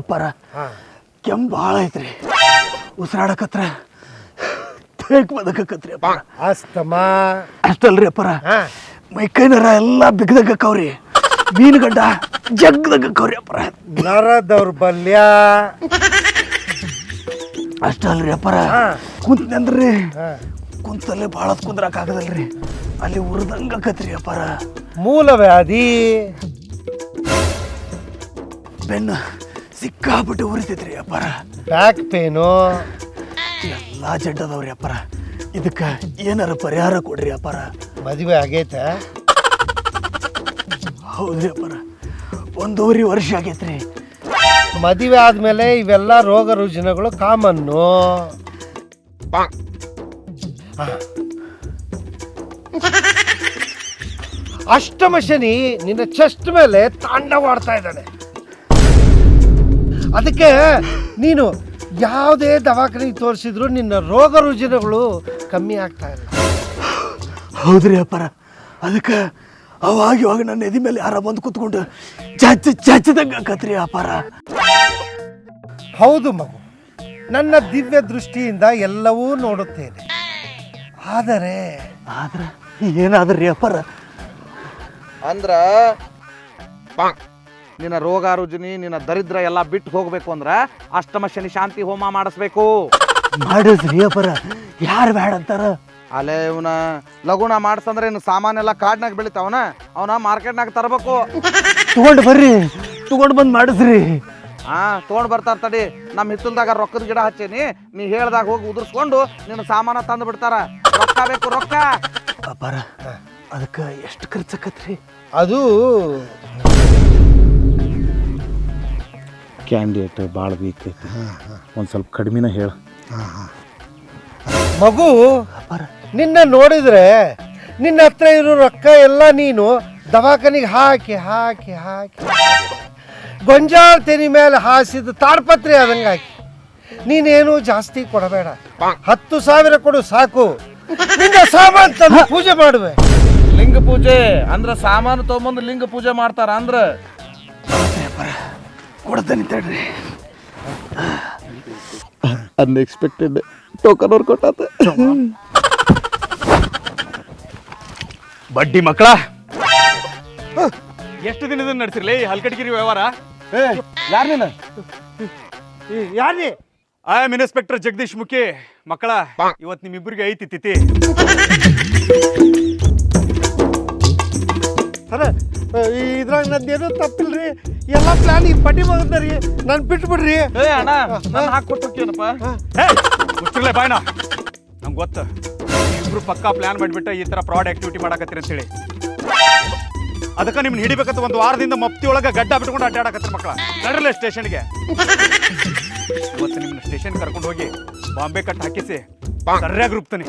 ಅಪ್ಪಾರ ಕೆಮ್ಮು ಭಾಳ ಐತ್ರಿ. ಉಸಿರಾಡಕತ್ರ. ಬದಕತ್ರಿ ಅಪ್ಪ ಅಸ್ತಮಾ. ಅಷ್ಟಲ್ರಿ ಅಪ್ಪರ. ಮೈಕೈ ನರ ಎಲ್ಲ ಬಿಗ್ದಕ್ಕವ್ರಿ ಮೀನುಗಡ್ಡ ಜಗ್ದಕ್ಕವ್ರಿ ಅಪ್ಪರ. ನರ ದೌರ್ಬಲ್ಯ. ಅಷ್ಟಲ್ರಿ ಅಪ್ಪಾರ. ಕುಂತ್ನಂದ್ರಿ ಕುಂತಲ್ಲೇ ಭಾಳ ಹೊತ್ತು ಕುಂದ್ರಕ್ ಆಗದಲ್ರಿ ಅಲ್ಲಿ ಉರ್ದಂಗ ಆಕತ್ರಿ ಅಪ್ಪಾರ ಮೂಲ ವ್ಯಾಧಿ. ಬೆನ್ನು ಸಿಕ್ಕಾಬಿಟ್ಟು ಉರಿತೈತ್ರಿ ಅಪ್ಪಾರ ಬ್ಯಾಕ್ ಪೇನು ಎಲ್ಲ ಜಡ್ಡದವ್ರಿ ಅಪ್ಪಾರ ಇದಕ್ಕೆ ಏನಾರ ಪರಿಹಾರ ಕೊಡ್ರಿ ಅಪ್ಪಾರ ಮದುವೆ ಆಗೈತೆ? ಹೌದ್ರಿ ಅಪ್ಪಾರ ಒಂದೂವರೆ ವರ್ಷ ಆಗೈತ್ರಿ. ಮದುವೆ ಆದ್ಮೇಲೆ ಇವೆಲ್ಲ ರೋಗ ರುಜಿನಗಳು ಕಾಮನ್ನು. [LAUGHS] ಅಷ್ಟಮ ಶನಿ ನಿನ್ನ ಚೆಸ್ಟ್ ಮೇಲೆ ತಾಂಡವಾಡ್ತಾ ಇದ್ದಾನೆ. ಅದಕ್ಕೆ ನೀನು ಯಾವುದೇ ದವಾಖಾನೆಗೆ ತೋರಿಸಿದ್ರು ನಿನ್ನ ರೋಗ ರುಜಿನಗಳು ಕಮ್ಮಿ ಆಗ್ತಾ ಇಲ್ಲ. ಹೌದ್ರಿ ಅಪ್ಪರ. ಅದಕ್ಕೆ ಅವಾಗ ಇವಾಗ ನನ್ನ ಎದಿ ಮೇಲೆ ಯಾರ ಬಂದು ಕೂತ್ಕೊಂಡು ಚಚ್ಚ ಚಚ್ಚದಂಗ ಆಕತ್ರಿ ಅಪ್ಪಾರ. ಹೌದು ಮಗು. ನನ್ನ ದಿವ್ಯ ದೃಷ್ಟಿಯಿಂದ ಎಲ್ಲವೂ ನೋಡುತ್ತೇನೆ. ಆದರೆ ಆದ್ರ ಏನಾದ್ರಿ ಅಪ್ಪರ ಅಂದ್ರ ನಿನ್ನ ರೋಗ ರುಜಿನಿ ನಿನ್ನ ದರಿದ್ರ ಎಲ್ಲ ಬಿಟ್ಟು ಹೋಗ್ಬೇಕು ಅಂದ್ರ ಅಷ್ಟಮ ಶನಿ ಶಾಂತಿ ಹೋಮ ಮಾಡಿಸ್ಬೇಕು. ಮಾಡಿಸ್ರಿ ಅಪ್ಪರ ಯಾರು ಬೇಡ ಅಂತಾರ? ಅಲ್ಲೇ ಇವನ ಲಗುಣ ಮಾಡ್ಸಂದ್ರೆ ಇನ್ನು ಸಾಮಾನೆಲ್ಲ ಕಾಡ್ನಾಗ ಬೆಳಿತಾವನ? ಅವನ ಮಾರ್ಕೆಟ್ನಾಗ ತರಬೇಕು. ತಗೊಂಡು ಬರ್ರಿ. ತಗೊಂಡು ಬಂದು ಮಾಡಿಸ್ರಿ. ಹಾ ತೊಗೊಂಡು ಬರ್ತಾರ ತಡಿ. ನಮ್ಮ ಹಿತ್ತಲ್ದಾಗ ರೊಕ್ಕದ ಗಿಡ ಹಚ್ಚೇನಿ. ನೀ ಹೇಳ್ದಾಗ ಹೋಗಿ ಉದುರ್ಸ್ಕೊಂಡು ನಿನ್ನ ಸಾಮಾನ ತಂದು ಬಿಡ್ತಾರ. ರೊಕ್ಕ ಬೇಕು ರೊಕ್ಕ. ಅಪ್ಪಾರ ಅದಕ್ಕೆ ಎಷ್ಟು ಖರ್ಚಾಕತ್ರಿ ಅದು ಕ್ಯಾಂಡಿಡೇಟ್ ಭಾಳ ವೀಕ್ ಐತಿ. ಒಂದು ಸ್ವಲ್ಪ ಕಡಿಮೆನ ಹೇಳು. ಮಗು ನಿನ್ನ ನೋಡಿದ್ರೆ ನಿನ್ನ ಹತ್ರ ಇರೋ ರೊಕ್ಕ ಎಲ್ಲ ನೀನು ದವಾಖಾನಿಗೆ ಹಾಕಿ ಹಾಕಿ ಹಾಕಿ. ಗೊಂಜಾಳ ತೆನಿ ಮೇಲೆ ಹಾಸಿದ ತಾಡ್ಪತ್ರೆ ಅದಂಗಾಕಿ ನೀನೇನು ಜಾಸ್ತಿ ಕೊಡಬೇಡ. ಹತ್ತು ಸಾವಿರ ಕೊಡು ಸಾಕು. ನಿನ್ನ ಸಾಮಾನು ತಂದು ಪೂಜೆ ಮಾಡುವೆ. ಲಿಂಗ ಪೂಜೆ ಅಂದ್ರ ಸಾಮಾನು ತಗೊಂಬಂದು ಲಿಂಗ ಪೂಜೆ ಮಾಡ್ತಾರ ಅಂದ್ರ. ಕೊಡ್ತೇನೆ ತಡ್ರಿ. ಅನ್ಎಕ್ಸ್ಪೆಕ್ಟೆಡ್ ಟೋಕನ್ ಅವ್ರು ಕೊಟ್ಟಾತ. ಬಡ್ಡಿ ಮಕ್ಕಳ. ಎಷ್ಟು ದಿನದಿಂದ ನಡೆಸಿರ್ಲಿ ಹಲ್ಕಟ್ಗಿರಿ ವ್ಯವಹಾರ? ಯಾರು ನೀನು? ನೀ? I am inspector Jagdish Mukhi. ಮಕ್ಕಳ ಇವತ್ತು ನಿಮ್ಮಿಬ್ಬರಿಗೆ ಐತಿ ತಿತಿ ಸರ ಇದ್ರಾಗ ನಂದೇನು ತಪ್ಪಿಲ್ರಿ. ಎಲ್ಲ ಪ್ಲಾನ್ ಈ ಪಟ್ಟಿ ಬಂದ್ರಿ ನಾನು ಬಿಟ್ಬಿಡ್ರಿ. ಏ ಅಣ್ಣ ನಾನು ಹಾಕೊಟ್ಟೇನಪ್ಪ ಹೇ. ಮುಚ್ಚಿರ್ಲೆ ಬಾಯ್ನ. ನಮ್ಗೆ ಗೊತ್ತು. ಇಬ್ರು ಪಕ್ಕಾ ಪ್ಲಾನ್ ಮಾಡಿಬಿಟ್ಟು ಈ ತರ ಫ್ರಾಡ್ ಆಕ್ಟಿವಿಟಿ ಮಾಡಕತ್ತೀರಿ ಅಂತೇಳಿ. ಅದಕ್ಕೆ ನಿಮ್ನ ಹಿಡಿಬೇಕಂತ ಒಂದು ವಾರದಿಂದ ಮಪ್ತಿ ಒಳಗೆ ಗಡ್ಡ ಬಿಟ್ಕೊಂಡು ಅಡ್ಡಾಡಕತ್ತ ಮಕ್ಕಳ. ನಡ್ರಲ್ಲ ಸ್ಟೇಷನ್ಗೆ. ಇವತ್ತು ನಿಮ್ಮ ಸ್ಟೇಷನ್ ಕರ್ಕೊಂಡು ಹೋಗಿ ಬಾಂಬೆ ಕಟ್ ಹಾಕಿಸಿ. ಸರಿಯಾಗಿ ರೂಪ್ತಾನೆ